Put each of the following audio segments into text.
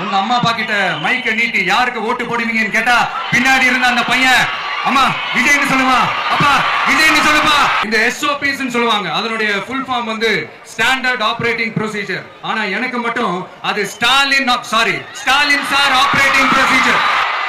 உங்க அம்மா அப்பா கிட்ட மைக்க நீட்டி யாருக்கு ஓட்டு போடுவீங்கன்னு கேட்டா பின்னாடி இருந்த அந்த பையன் அம்மா விஜய்னு சொல்லுமா? அப்பா விஜய்னு சொல்லுமா இந்த எஸ்ஓபிஸ் சொல்லுவாங்க. அதனுடைய ஃபுல் ஃபார்ம் வந்து ஸ்டாண்டர்ட் ஆபரேட்டிங் ப்ரொசீஜர் ஆனா எனக்கு மட்டும் அது Stalin sorry Stalin sir operating procedure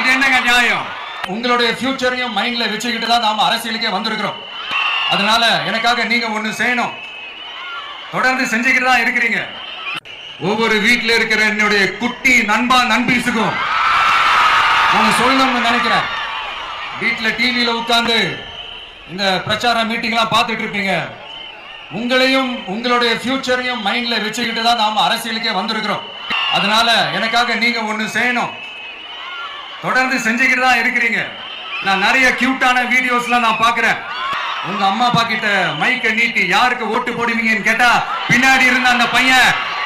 இது என்னங்க நியாயம்? உங்களுடைய ஃபியூச்சரையும் மைண்ட்ல வச்சுக்கிட்டு தான் நாம அரசியலுக்கே வந்திருக்கிறோம். அதனால எனக்காக நீங்க ஒண்ணு செய்யணும். தொடர்ந்து செஞ்சுக்கிட்டு தான் இருக்கிறீங்க. ஒவ்வொரு வீட்டில் இருக்கிற என்னுடைய குட்டி நண்பா நண்பீஸுக்கும் நான் சொல்லணும்னு நினைக்கிறேன். வீட்டில் டிவியில் உட்கார்ந்து இந்த பிரச்சார மீட்டிங்லாம் பார்த்துட்டு இருப்பீங்க. உங்களையும் உங்களுடைய ஃபியூச்சரையும் மைண்டில் வச்சுக்கிட்டு தான் நாம் அரசியலுக்கே வந்திருக்கிறோம். அதனால எனக்காக நீங்கள் ஒன்று செய்யணும். தொடர்ந்து செஞ்சுக்கிட்டு தான் இருக்கிறீங்க. நான் நிறைய கியூட்டான வீடியோஸ்லாம் நான் பார்க்குறேன். உங்க அம்மா அப்பா கிட்ட மைக்க நீட்டி யாருக்கு ஓட்டு போடுவீங்கன்னு கேட்டா பின்னாடி இருந்த அந்த பையன்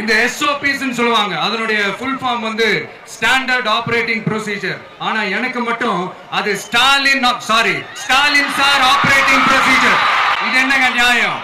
இந்த எஸ்ஓபிஸ் சொல்லுவாங்க. அதனுடைய ஃபுல் ஃபார்ம் வந்து ஸ்டாண்டர்ட் ஆபரேட்டிங் ப்ரொசீஜர் ஆனா எனக்கு மட்டும் அது Stalin sorry Stalin sir operating procedure இது என்னங்க நியாயம்?